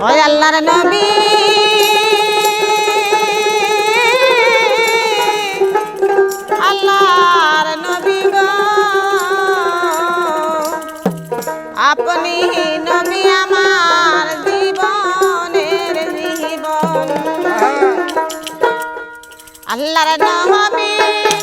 ওই আল্লাহর নবী। আল্লাহর নবী গো। আপনি নবী আমার জীবনের জীবন। হ্যাঁ। আল্লাহর নবী।